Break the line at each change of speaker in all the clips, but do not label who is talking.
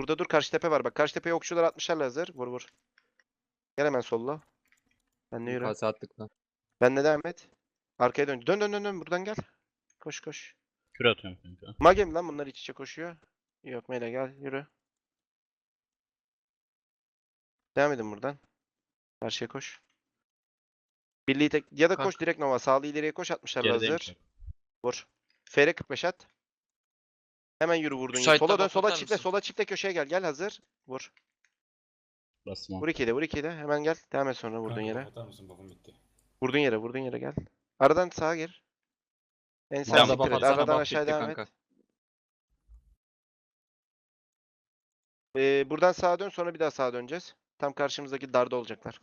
Burada dur karşı tepe var bak. Karşı tepeye okçular 60'larla hazır. Vur vur. Gel hemen solla. Ben de yürü.
Kase attık lan.
Ben de devam et. Arkaya dön. Dön dön dön dön. Buradan gel. Koş koş.
Kür atıyorum kanka.
Mage mi lan bunlar iç içe koşuyor? Yok Mele gel yürü. Devam edin buradan. Karşıya koş. Birliği tek ya da koş
Kalk.
direkt Nova. Sağlı ileriye koş 60'larla
Gerideyim
hazır. Vur. FR 45 at. Hemen yürü vurdun.
Müsait
Sola dön
tabak
sola
atar
çiftle
mısın?
sola çiftle köşeye gel. Gel hazır. Vur.
Onu.
Vur 2'de vur 2'de. Hemen gel. Devam et sonra vurduğun
Kanka,
yere.
Atar mısın buff'um bitti.
Vurduğun yere vurduğun yere gel. Aradan sağa gir. En sağa siktir et. Aradan
bak,
aşağı
bitti
devam
kanka.
et. Ee, buradan sağa dön sonra bir daha sağa döneceğiz. Tam karşımızdaki darda olacaklar.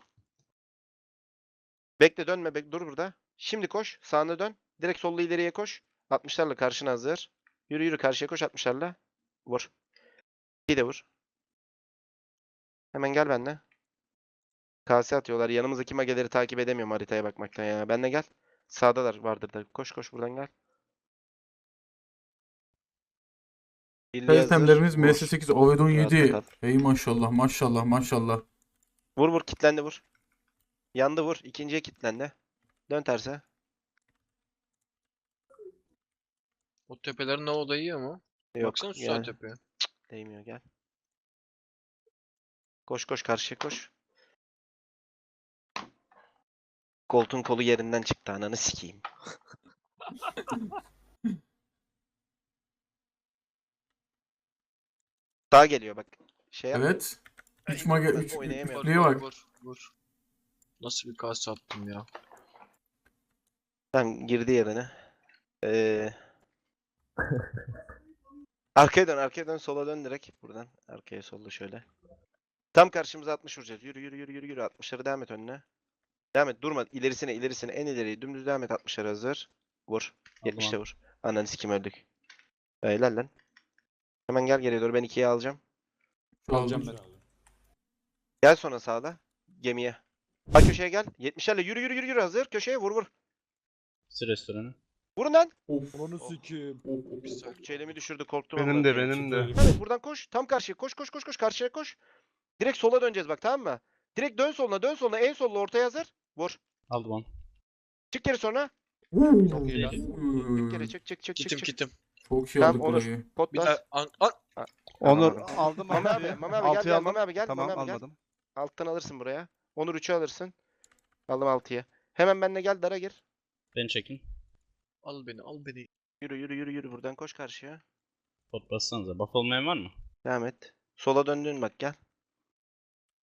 Bekle dönme bek dur burada. Şimdi koş. Sağına dön. Direkt sollu ileriye koş. 60'larla karşına hazır. Yürü yürü karşıya koş 60'larla. Vur. Bir de vur. Hemen gel benimle. Kase atıyorlar. Yanımızdaki mageleri takip edemiyorum haritaya bakmaktan ya. Benle gel. Sağdalar vardır da. Koş koş buradan gel. Vur.
MS8 Ovedon
Rahatta
7.
kal.
Ey maşallah maşallah maşallah.
Vur vur kitlendi vur. Yandı vur. İkinciye kitlendi. Dön terse.
O tepelerin ne oda yiyor mu?
Yok.
Baksana şu sağ tepeye.
Değmiyor gel. Koş koş karşıya koş. Koltuğun kolu yerinden çıktı ananı sikeyim. Sağ geliyor bak. Şey.
Evet. 3 mage
Vur,
3
oynayamıyorum.
üçlüye bak.
Vur vur. Nasıl bir kase attım ya.
Tamam girdi yerine. Ee... arkaya dön, arkaya dön, sola dön direkt buradan. Arkaya solla şöyle. Tam karşımıza 60 vuracağız. Yürü yürü yürü yürü yürü. 60'ları devam et önüne. Devam et. Durma. İlerisine ilerisine en ileriye dümdüz devam et. 60'ları hazır. Vur. 70'te
Tamam.
vur. Ananı sikim öldük. Helal lan. Hemen gel geriye doğru. Ben 2'ye alacağım.
Alacağım ben.
Gel sonra sağda. Gemiye. Ha köşeye gel. 70'lerle yürü yürü yürü yürü hazır. Köşeye vur vur.
Sil restoranı.
Vurun lan.
Of.
Onu sikeyim.
Çelemi düşürdü korktum.
Benim de benim de.
Evet buradan koş. Tam karşıya koş koş koş koş karşıya koş. Direkt sola döneceğiz bak tamam mı? Direkt dön soluna dön soluna en soluna ortaya hazır. Vur.
Aldım onu.
Çık geri sonra.
Çok
iyi lan.
Çık geri çık çık çık çık
Kitim
çık.
kitim.
Çok iyi
Tamam,
aldık
Onur.
burayı.
Pot
Bir
bas.
daha an, an,
Onur
Aldım. Mami abi,
abi.
Mami abi gel gel. Mami abi gel
Tamam
Mami abi gel.
almadım.
Alttan alırsın buraya. Onur 3'ü alırsın. Aldım 6'ya. Hemen benimle gel dara gir.
Beni çekin.
Al beni al beni.
Yürü yürü yürü yürü buradan koş karşıya.
Pot bassanıza. Buff olmayan var mı?
Devam et. Sola döndün bak gel.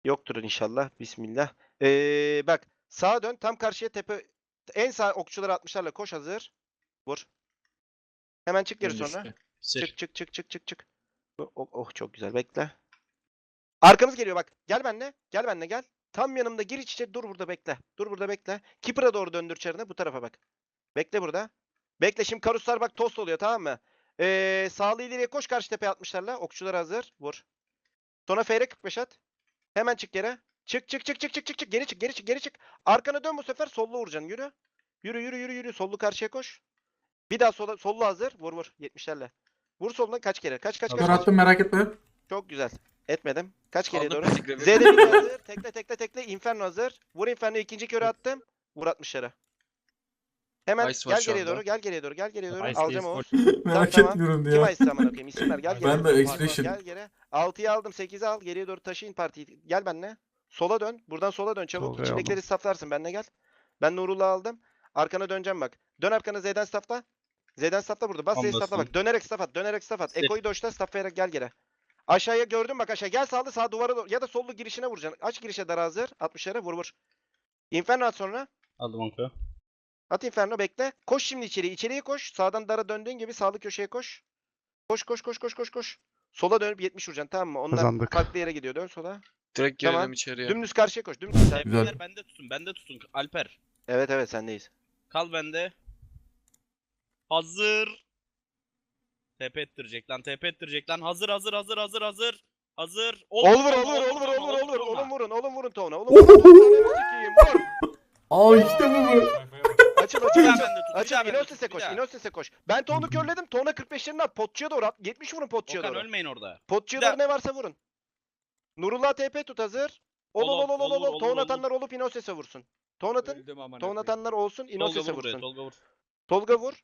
Yoktur inşallah. Bismillah. Ee, bak sağa dön. Tam karşıya tepe. En sağ okçuları 60'larla koş hazır. Vur. Hemen çık geri sonra. Çık çık çık çık çık çık. Oh, oh, oh, çok güzel bekle. Arkamız geliyor bak. Gel benimle. Gel benimle gel. Tam yanımda gir iç içe dur burada bekle. Dur burada bekle. Keeper'a doğru döndür çarını bu tarafa bak. Bekle burada. Bekle şimdi karuslar bak tost oluyor tamam mı? Ee, sağlı ileriye koş karşı tepeye 60'larla. Okçular hazır. Vur. Sonra FR 45 at. Hemen çık geri. Çık çık çık çık çık çık çık. Geri çık geri çık geri çık. Arkana dön bu sefer sollu vuracaksın. Yürü. Yürü yürü yürü yürü. Sollu karşıya koş. Bir daha sola, sollu hazır. Vur vur. 70'lerle. Vur soluna kaç kere? Kaç kaç kaç.
Kör
kaç.
attım merak etme.
Çok güzel. Etmedim. Kaç
Aldım
doğru? Z'de bir hazır. Tekle tekle tekle. Inferno hazır. Vur Inferno ikinci körü attım. Vur 60'lara. Hemen
Ice var
gel
şu
geriye
anda.
doğru. Gel geriye doğru. Gel geriye doğru.
Ice
Alacağım
değil,
Oğuz.
merak
tamam.
etmiyorum
Kim
diyor.
Ice'ı amına koyayım? İsim ver. Gel geriye.
Ben de
doğru.
Expression.
Gel geri. 6'yı aldım. 8'i al. Geriye doğru taşıyın partiyi. Gel benimle. Sola dön. Buradan sola dön. Çabuk.
Tolga'yı
İçindekileri saflarsın. Benimle gel. Ben Nurul'u aldım. Arkana döneceğim bak. Dön arkana Z'den stafla. Z'den stafla burada. Bas Z'ye
Anlasın.
stafla bak. Dönerek staf at. Dönerek staf at. Eko'yu doşla staflayarak gel geri. Aşağıya gördün bak aşağı. Gel sağlı sağ duvara doğru. Ya da sollu girişine vuracaksın. Aç girişe dar hazır. 60'lara vur vur. Inferno at sonra.
Aldım onu.
At Inferno bekle. Koş şimdi içeriye. İçeriye koş. Sağdan dara döndüğün gibi sağlı köşeye koş. Koş koş koş koş koş koş. Sola dönüp 70 vuracaksın tamam mı? Onlar
Kazandık.
farklı yere gidiyor. Dön sola.
Direkt
Tamam.
girelim içeriye.
Dümdüz karşıya koş. Dümdüz. Sen-
Güzel.
Beyler bende tutun. Bende tutun. Alper.
Evet evet sendeyiz.
Kal bende. Hazır. TP ettirecek lan. TP ettirecek lan. Hazır hazır hazır hazır hazır. Hazır.
Olur olur olur olur olur olur.
vurma.
Oğlum vurun oğlum vurun tavuna. Oğlum vurun tavuna. Sikeyim, Vur.
Aa işte bu bu.
Açıl açıl
daha
açıl.
bende tut. Bir
Açıl
Bir
koş. Inosis'e koş. Ben Toğan'ı körledim. Toğan'a 45'lerini at. Potçuya doğru at. 70 vurun potçuya
Okan
doğru.
ölmeyin orada.
Potçuya
Bir
doğru ne varsa vurun. Nurullah TP tut hazır. Ol ol ol ol ol. Toğan
olur.
atanlar olup Inosis'e vursun. Toğan atın.
Öldüm koyayım.
atanlar olsun.
Tolga
Inosis'e
vur buraya.
vursun.
Tolga vur.
Tolga vur.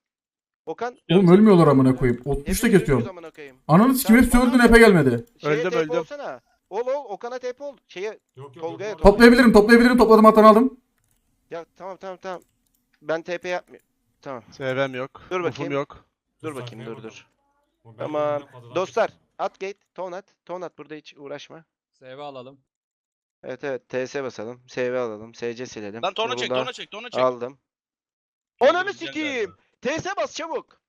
Okan.
Oğlum ölmüyorlar amına koyayım. 60'ta
hepimiz ölüyoruz
kesiyorum. Ananı sikim hepsi öldü nepe gelmedi.
Öldüm, öldüm.
olsana. Ol ol. Okan'a TP ol. Şeye
Yok yok.
Tolga'ya
yok.
doğru.
Toplayabilirim toplayabilirim topladım atan aldım.
Ya tamam tamam tamam. Ben TP yapmıyorum. Tamam.
SV'm yok.
Dur bakayım.
yok.
Dur bakayım dur dur.
Bu
Tamam. Dostlar at gate. Ton at. Ton at. Burada hiç uğraşma.
SV alalım.
Evet evet. TS basalım. SV alalım. SC silelim.
Lan tona çek tona çek tona çek.
Aldım.
Gidecek
sikeyim.
galiba.
TS bas çabuk.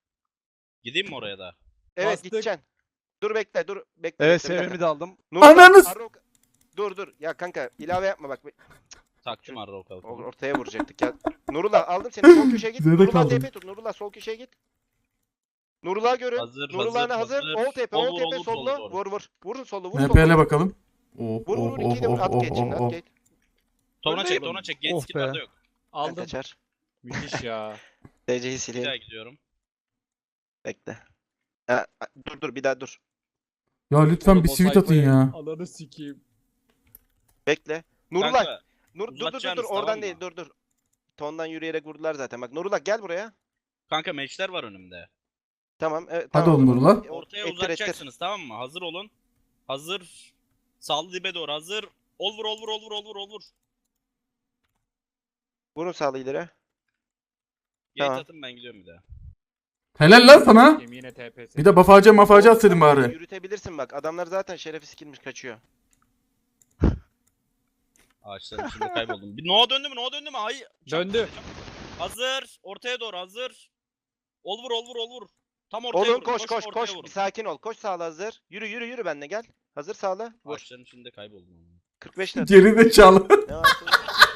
Gideyim mi oraya da?
Evet
Bastık.
gideceksin. Dur bekle dur. Bekle.
Evet
bekle, bir dakika.
SV'mi de aldım.
Nurullah,
Ananı s-
Arro- Dur dur. Ya kanka ilave yapma bak.
Taktım arra o kadar.
Ortaya vuracaktık ya. Nurullah aldım seni sol köşeye git.
Zede
Nurullah
kaldım.
TP tut. Nurullah sol köşeye git. Nurullah görün.
Hazır,
Nurullah'ına
hazır,
hazır.
hazır.
Ol TP,
Ol
ol
vur,
TP
ol vur,
sollu.
sol
Vur vur. Vurun sollu, vur
NP'le
sollu.
bakalım. Oh
Vur
oh
vur
oh
ikiyi de vur.
oh
At
oh
geç şimdi,
oh
at
oh.
geç.
Tona çek tona çek. Gate
Oh
skill'larda
be.
yok.
Ben
Aldım.
kaçar.
Müthiş ya.
DC'yi
Bir daha
sileyim.
gidiyorum.
Bekle. Ha, ha, dur dur bir daha dur.
Ya lütfen
Oğlum
bir
o
sweet atın
sayfayı
ya.
Ananı sikeyim.
Bekle. Nurullah.
Kanka,
Nur, dur dur dur dur oradan
tamam
değil
mı?
dur dur. Tondan yürüyerek vurdular zaten. Bak Nurullah gel buraya.
kanka meçler var önümde.
Tamam. Evet,
Hadi
tamam.
oğlum Nurullah.
Ortaya
ettir, ettir.
uzatacaksınız tamam mı? Hazır olun. Hazır. Sağlı dibe doğru hazır. Ol vur ol vur ol vur ol vur ol vur.
Vurun sağlı ileri.
Gate
Tamam.
atın ben gidiyorum bir daha.
Helal lan sana.
TPS.
Bir de bafacı mafacı atsaydın bari.
Yürütebilirsin bak. Adamlar zaten şerefi sikilmiş kaçıyor.
Ağaçların içinde kayboldum. Bir Noah döndü mü? Noah döndü mü? Hayır.
Döndü.
Hazır. Ortaya doğru hazır. Ol vur ol vur ol vur. Tam ortaya
Oğlum
vur.
koş koş
ortaya
koş.
vurun.
Bir sakin ol. Koş sağla hazır. Yürü yürü yürü benimle gel. Hazır sağla. Vur.
Ağaçların içinde kayboldum. ama.
45 net.
Geri de çal.
Ne yaptın?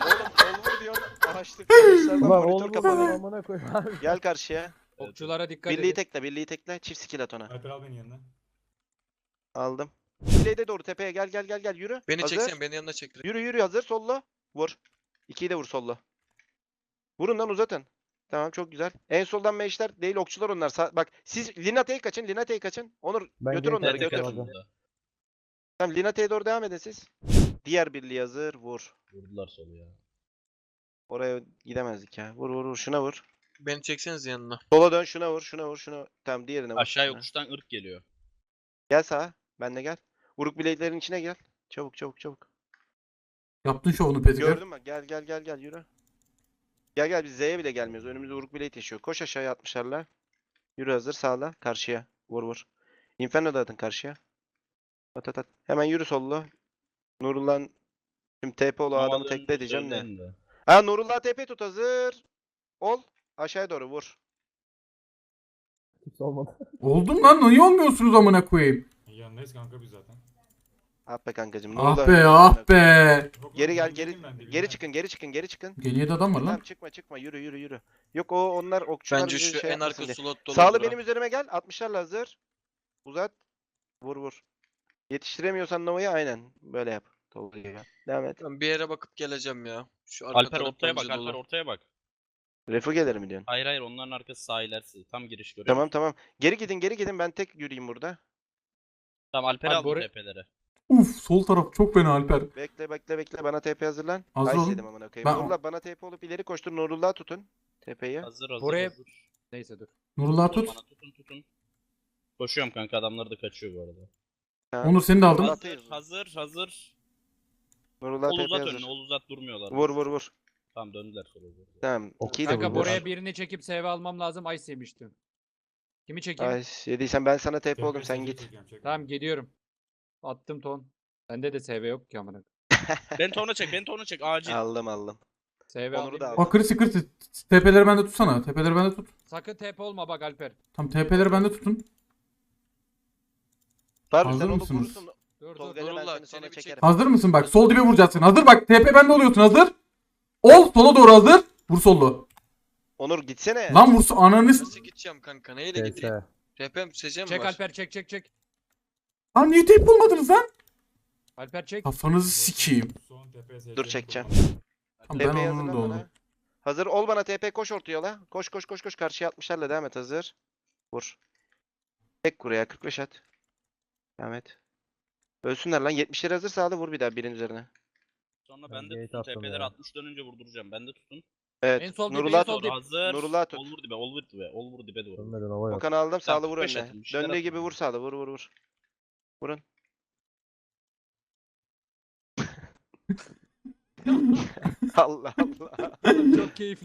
Oğlum ol vur diyorsun. Ağaçlık. Ağaçlardan monitör kapanıyor.
amına koyayım abi.
Gel karşıya.
Okçulara dikkat
Birliği
edin.
tekle, birliği tekle. Çift skill at ona.
Alper al beni yanına.
Aldım. Bileğe doğru tepeye gel gel gel gel yürü.
Beni
hazır.
çeksen beni yanına çektir.
Yürü yürü hazır solla. Vur. İkiyi de vur solla. Vurun lan uzatın. Tamam çok güzel. En soldan meşler değil okçular onlar. Sağ- bak siz Linate'yi kaçın. Linate'yi kaçın. Onur
Ben
götür onları
Nerede
götür.
kaçacağım.
kaçırdı?
Tamam Linate'ye doğru devam edin siz. Diğer birliği hazır. Vur.
Vurdular solu ya.
Oraya gidemezdik ya. Vur vur vur. Şuna vur.
Beni çekseniz yanına.
Sola dön şuna vur. Şuna vur. Şuna. Tamam diğerine vur.
Aşağı
şuna.
yokuştan ırk geliyor.
Gel sağa. Ben de gel. Uruk bileklerin içine gel. Çabuk çabuk çabuk.
Yaptın şovunu Petiker.
Gördün mü? Gel gel gel gel yürü. Gel gel biz Z'ye bile gelmiyoruz. Önümüzde Uruk bileği taşıyor. Koş aşağıya atmışlarla. Yürü hazır sağla. Karşıya. Vur vur. Inferno da atın karşıya. At at at. Hemen yürü sollu. Nurullah'ın Şimdi TP ol o adamı tekle diyeceğim de. Ha Nurullah TP tut hazır. Ol. Aşağıya doğru vur.
Kimse olmadı.
Oldum lan niye olmuyorsunuz amına koyayım?
Yanındayız kanka biz zaten.
Ah be kankacım.
Ah be ah be.
Geri gel geri geri çıkın geri çıkın geri çıkın.
Geriye de adam var lan.
Çıkma çıkma yürü yürü yürü. Yok o onlar okçular
Bence
bizi
şu
şey
en
yapmasın
arka
diye.
slot dolu.
Sağlı benim üzerime gel. 60'larla hazır. Uzat. Vur vur. Yetiştiremiyorsan Nova'yı aynen. Böyle yap. Tolga gibi. Devam et.
Ben bir yere bakıp geleceğim ya. Şu arka
Alper
taraf
ortaya bak
bence
Alper
dolu.
ortaya bak.
Refo gelir mi diyorsun?
Hayır hayır onların arkası sağ ilerisi. Tam giriş görüyor
Tamam tamam. Geri gidin geri gidin ben tek yürüyeyim burada.
Tamam Alper
Abi
aldı
Bora-
tepeleri.
Uf sol taraf çok fena Alper.
Bekle bekle bekle bana TP hazırlan.
Hazır olun.
amına koyayım.
Ben-
Nurullah bana TP olup ileri koştur. Nurullah tutun. TP'yi.
Hazır hazır
Buraya-
hazır.
Neyse dur.
Nurullah tut.
bana, tutun tutun. Koşuyorum kanka adamlar da kaçıyor bu arada.
Onur seni de aldım.
Nurullah
Hazır
TP.
hazır hazır.
Nurullah
Ol
TP
uzat
hazır.
önüne ol uzat durmuyorlar.
Vur vur vur.
Tamam döndüler doğru.
Tamam. ikiyi de.
Kanka
vur.
buraya birini çekip SV almam lazım. Ice yemiştim. Kimi çekeyim?
Ay yediysen ben sana TP oldum sen git.
Tamam gidiyorum. Attım ton. Bende de SV yok ki amına.
Beni tona çek beni tona çek acil.
Aldım aldım.
SV
Onur'u
alayım
da
da.
al.
Bak krisi krisi. TP'leri bende tutsana. TP'leri bende tut.
Sakın TP olma bak Alper.
Tam TP'leri bende tutun.
Var
Hazır
sen onu
mısınız?
vurursun.
Dur dur.
Tolga'yla ben
Nurullah,
seni sonra
seni bir çek-
çekerim.
Hazır mısın bak sol dibe vuracaksın. Hazır bak TP bende oluyorsun hazır. Ol sola doğru hazır. Vur sollu.
Onur gitsene.
Lan vursa ananı s-
Nasıl gideceğim kanka? Neyle gideyim?
TS.
TP'm seçeceğim
Çek
var.
Alper çek çek çek.
Lan niye TP bulmadınız lan?
Alper çek.
Kafanızı sikeyim.
Dur çekeceğim.
Tamam, ben
TP'yi
onun da
bana. Hazır ol bana TP koş orta yola. Koş koş koş koş karşıya 60'larla devam et hazır. Vur. Tek kuraya 45 at. Devam et. Ölsünler lan 70'leri hazır sağda vur bir daha birin üzerine.
Sonra
Ben
ben de
gate
tutun.
attım
TP'leri
ya.
60 dönünce vurduracağım. Ben de tutun.
Evet.
En sol dibe,
Nurullah
en sol
tut.
dip.
Hazır.
Nurullah tut.
Ol vur dibe, ol vur dibe, ol vur dibe doğru.
Dönmeden hava yok.
Okan'ı aldım sağlı vur
45
önüne.
atın, bir şeyler
Döndüğü gibi vur sağlı vur vur vur. Vurun. Allah Allah.
Çok keyifli.